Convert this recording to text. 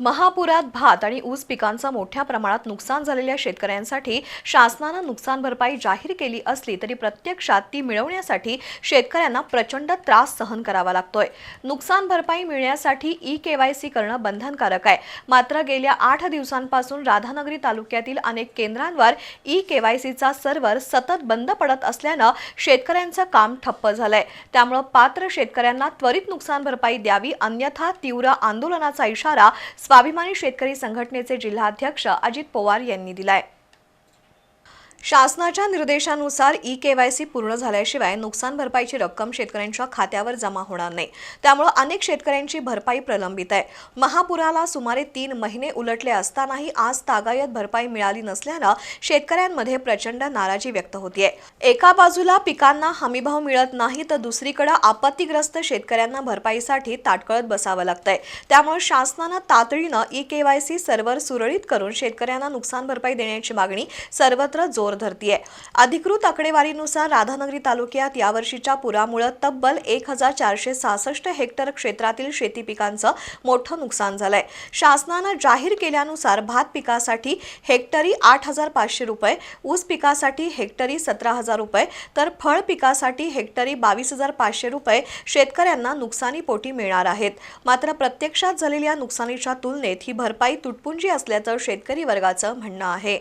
महापुरात भात आणि ऊस पिकांचं मोठ्या प्रमाणात नुकसान झालेल्या शेतकऱ्यांसाठी शासनानं नुकसान भरपाई जाहीर केली असली तरी प्रत्यक्षात ती मिळवण्यासाठी शेतकऱ्यांना प्रचंड त्रास सहन करावा लागतोय. नुकसान भरपाई मिळण्यासाठी ई केवायसी करणं बंधनकारक आहे. मात्र गेल्या आठ दिवसांपासून राधानगरी तालुक्यातील अनेक केंद्रांवर ई केवायसीचा सर्व्हर सतत बंद पडत असल्यानं शेतकऱ्यांचं काम ठप्प झालंय. त्यामुळं पात्र शेतकऱ्यांना त्वरित नुकसान भरपाई द्यावी अन्यथा तीव्र आंदोलनाचा इशारा स्वाभिमानी शेतकरी संघटनेचे जिल्हाध्यक्ष अजित पवार यांनी दिलाय. शासनाच्या निर्देशानुसार ई केवायसी पूर्ण झाल्याशिवाय नुकसान भरपाईची रक्कम शेतकऱ्यांच्या खात्यावर जमा होणार नाही. त्यामुळे अनेक शेतकऱ्यांची भरपाई प्रलंबित आहे. महापुराला सुमारे तीन महिने उलटले असतानाही आज तागायत भरपाई मिळाली नसल्यानं शेतकऱ्यांमध्ये प्रचंड नाराजी व्यक्त होतीये. एका बाजूला पिकांना हमीभाव मिळत नाही तर दुसरीकडे आपत्तीग्रस्त शेतकऱ्यांना भरपाईसाठी ताटकळत बसावं लागतंय. त्यामुळे शासनानं तातडीनं ई केवायसी सर्व्हर सुरळीत करून शेतकऱ्यांना नुकसान भरपाई देण्याची मागणी सर्वत्र जोर धरतीये. अधिकृत आकडेवारीनुसार राधानगरी तालुक्यात यावर्षीच्या पुरामुळे तब्बल एक हजार चारशे सहासष्ट हेक्टर क्षेत्रातील शेती पिकांचं मोठं नुकसान झालंय. शासनानं जाहीर केल्यानुसार भात पिकासाठी हेक्टरी आठ हजार पाचशे रुपये ऊस पिकासाठी हेक्टरी सतरा हजार रुपये तर फळ पिकासाठी हेक्टरी बावीस हजार पाचशे रुपये शेतकऱ्यांना नुकसानीपोटी मिळणार आहेत. मात्र प्रत्यक्षात झालेल्या नुकसानीच्या तुलनेत ही भरपाई तुटपुंजी असल्याचं शेतकरी वर्गाचं म्हणणं आहे.